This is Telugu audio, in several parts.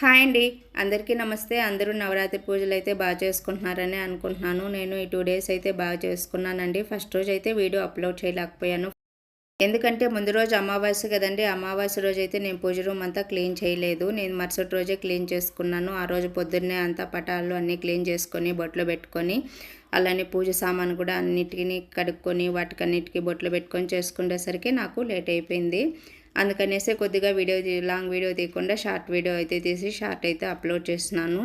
హాయ్ అండి. అందరికీ నమస్తే. అందరూ నవరాత్రి పూజలు అయితే బాగా చేసుకుంటున్నారని అనుకుంటున్నాను. నేను ఈ టూ డేస్ అయితే బాగా చేసుకున్నానండి. ఫస్ట్ రోజు అయితే వీడియో అప్లోడ్ చేయలేకపోయాను. ఎందుకంటే ముందు రోజు అమావాస్య కదండి. అమావాస్య రోజు అయితే నేను పూజ రూమ్ అంతా క్లీన్ చేయలేదు. నేను మరుసటి రోజే క్లీన్ చేసుకున్నాను. ఆ రోజు పొద్దున్నే అంతా పటాలు అన్నీ క్లీన్ చేసుకొని బొట్లు పెట్టుకొని అలానే పూజ సామాను కూడా అన్నిటికీ కడుక్కొని వాటికన్నిటికీ బొట్లు పెట్టుకొని చేసుకునేసరికి నాకు లేట్ అయిపోయింది. అందుకనేసి కొద్దిగా వీడియో లాంగ్ వీడియో తీయకుండా షార్ట్ వీడియో అయితే తీసి షార్ట్ అయితే అప్లోడ్ చేస్తున్నాను.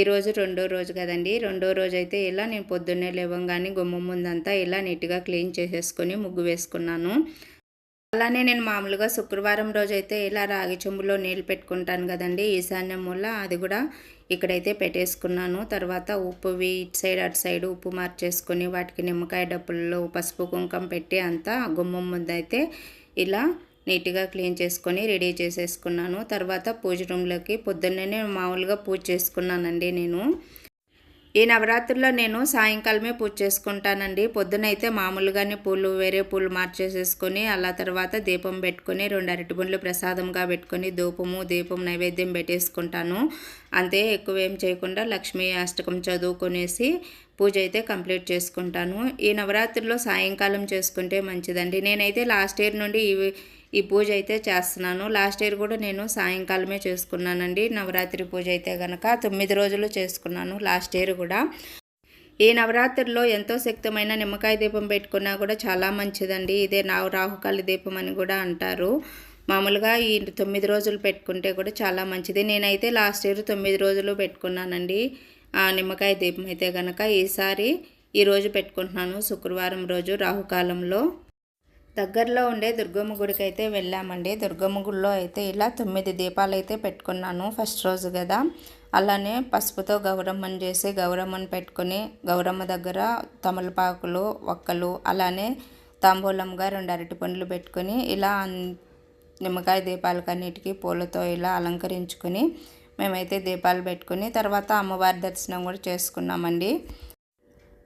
ఈరోజు రెండో రోజు కదండి. రెండో రోజు అయితే ఇలా నేను పొద్దున్నే లేవంగానే గుమ్మ ముందంతా ఇలా నీట్గా క్లీన్ చేసేసుకొని ముగ్గు వేసుకున్నాను. అలానే నేను మామూలుగా శుక్రవారం రోజు అయితే ఇలా రాగి చెంబులో నీళ్ళు పెట్టుకుంటాను కదండి. ఈశాన్యం వల్ల అది కూడా ఇక్కడైతే పెట్టేసుకున్నాను. తర్వాత ఉప్పువి ఇటు సైడ్ అటు సైడ్ ఉప్పు మార్చేసుకొని వాటికి నిమ్మకాయ డప్పుల్లో పసుపు కుంకం పెట్టి అంతా గుమ్మం ముందైతే ఇలా నీట్గా క్లీన్ చేసుకొని రెడీ చేసేసుకున్నాను. తర్వాత పూజ రూమ్లోకి పొద్దున్నే మామూలుగా పూజ చేసుకున్నానండి నేను. ఈ నవరాత్రుల్లో నేను సాయంకాలమే పూజ చేసుకుంటానండి. పొద్దునైతే మామూలుగానే పూలు వేరే పూలు మార్చేసేసుకొని అలా తర్వాత దీపం పెట్టుకొని రెండు అరటిపండ్లు ప్రసాదంగా పెట్టుకొని ధూపము దీపం నైవేద్యం పెట్టేసుకుంటాను. అంతే ఎక్కువ ఏం చేయకుండా లక్ష్మీ అష్టకం చదువుకొనేసి పూజ అయితే కంప్లీట్ చేసుకుంటాను. ఈ నవరాత్రిలో సాయంకాలం చేసుకుంటే మంచిదండి. నేనైతే లాస్ట్ ఇయర్ నుండి ఈ ఈ పూజ అయితే చేస్తున్నాను. లాస్ట్ ఇయర్ కూడా నేను సాయంకాలమే చేసుకున్నానండి. నవరాత్రి పూజ అయితే కనుక తొమ్మిది రోజులు చేసుకున్నాను లాస్ట్ ఇయర్ కూడా. ఈ నవరాత్రిలో ఎంతో శక్తమైన నిమ్మకాయ దీపం పెట్టుకున్నా కూడా చాలా మంచిదండి. ఇదే నా రాహుకాళి దీపం అని కూడా అంటారు. మామూలుగా ఈ తొమ్మిది రోజులు పెట్టుకుంటే కూడా చాలా మంచిది. నేనైతే లాస్ట్ ఇయర్ తొమ్మిది రోజులు పెట్టుకున్నానండి. నిమ్మకాయ దీపం అయితే కనుక ఈసారి ఈరోజు పెట్టుకుంటున్నాను. శుక్రవారం రోజు రాహుకాలంలో. దగ్గరలో ఉండే దుర్గమ్మ గుడికి అయితే వెళ్ళామండి. దుర్గమ్మ గుడిలో అయితే ఇలా తొమ్మిది దీపాలు అయితే పెట్టుకున్నాను ఫస్ట్ రోజు కదా. అలానే పసుపుతో గౌరమ్మను చేసి గౌరమ్మని పెట్టుకుని గౌరమ్మ దగ్గర తమలపాకులు ఒక్కలు అలానే తాంబూలంగా రెండు అరటి పండ్లు పెట్టుకొని ఇలా నిమ్మకాయ దీపాలకన్నిటికీ పూలతో ఇలా అలంకరించుకొని మేమైతే దీపాలు పెట్టుకుని తర్వాత అమ్మవారి దర్శనం కూడా చేసుకున్నామండి.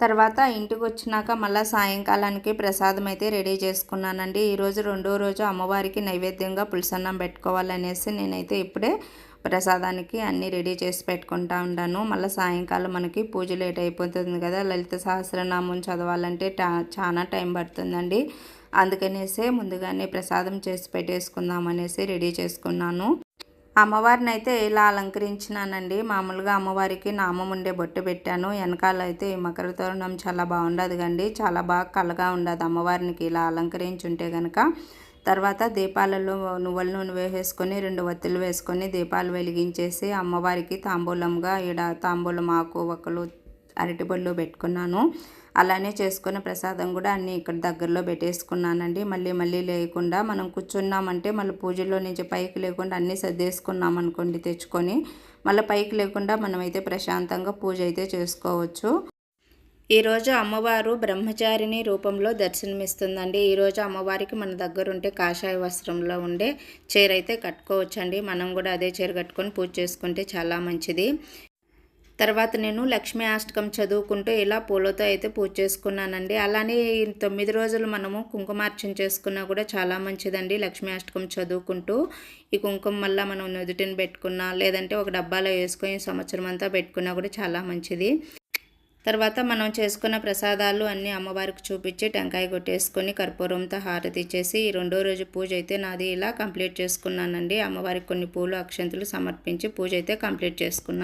తర్వాత ఇంటికి వచ్చినాక మళ్ళీ సాయంకాలానికి ప్రసాదం అయితే రెడీ చేసుకున్నానండి. ఈరోజు రెండో రోజు అమ్మవారికి నైవేద్యంగా పులిసన్నం పెట్టుకోవాలనేసి నేనైతే ఇప్పుడే ప్రసాదానికి అన్నీ రెడీ చేసి పెట్టుకుంటా ఉన్నాను మళ్ళీ సాయంకాలం మనకి పూజ లేట్ అయిపోతుంది కదా లలిత సహస్రనామం చదవాలంటే చాలా టైం పడుతుందండి. అందుకనేసే ముందుగానే ప్రసాదం చేసి పెట్టేసుకుందాం అనేసి రెడీ చేసుకున్నాను. అమ్మవారిని అయితే ఇలా అలంకరించినానండి. మామూలుగా అమ్మవారికి నామం ఉండే బొట్టు పెట్టాను. వెనకాల అయితే ఈ మకర తోరణం చాలా బాగుండదు కండి చాలా బాగా కలగా ఉండదు అమ్మవారికి ఇలా అలంకరించుంటే కనుక తర్వాత దీపాలలో నువ్వుల నూనె వేసేసుకొని రెండు వత్తులు వేసుకొని దీపాలు వెలిగించేసి అమ్మవారికి తాంబూలంగా ఈడ తాంబూలం ఆకు ఒక్కలు అరటిపళ్ళు పెట్టుకున్నాను. అలానే చేసుకున్న ప్రసాదం కూడా అన్నీ ఇక్కడ దగ్గరలో పెట్టేసుకున్నానండి. మళ్ళీ మళ్ళీ లేకుండా మనం కూర్చున్నామంటే మళ్ళీ పూజలో నుంచి పైకి లేకుండా అన్నీ సర్దేసుకున్నాం అనుకోండి తెచ్చుకొని. మళ్ళీ పైకి లేకుండా మనమైతే ప్రశాంతంగా పూజ అయితే చేసుకోవచ్చు. ఈరోజు అమ్మవారు బ్రహ్మచారిణి రూపంలో దర్శనమిస్తుందండి. ఈరోజు అమ్మవారికి మన దగ్గర ఉంటే కాషాయ వస్త్రంలో ఉండే చీర అయితే కట్టుకోవచ్చండి. మనం కూడా అదే చీర కట్టుకొని పూజ చేసుకుంటే చాలా మంచిది. తర్వాత నేను లక్ష్మీ అష్టకం చదువుకుంటూ ఇలా పూలతో అయితే పూజ చేసుకున్నానండి. అలానే తొమ్మిది రోజులు మనము కుంకుమార్చన చేసుకున్నా కూడా చాలా మంచిదండి లక్ష్మీ అష్టకం చదువుకుంటూ. ఈ కుంకుమ మళ్ళీ మనం నుదుటిని పెట్టుకున్నా లేదంటే ఒక డబ్బాలో వేసుకొని సంవత్సరం అంతా పెట్టుకున్నా కూడా చాలా మంచిది. తర్వాత మనం చేసుకున్న ప్రసాదాలు అన్నీ అమ్మవారికి చూపించి టెంకాయ కొట్టేసుకొని కర్పూరంతో హారతి ఇచ్చేసి ఈ రెండో రోజు పూజ అయితే నాది ఇలా కంప్లీట్ చేసుకున్నానండి. అమ్మవారికి కొన్ని పూలు అక్షంతులు సమర్పించి పూజ అయితే కంప్లీట్ చేసుకున్నాను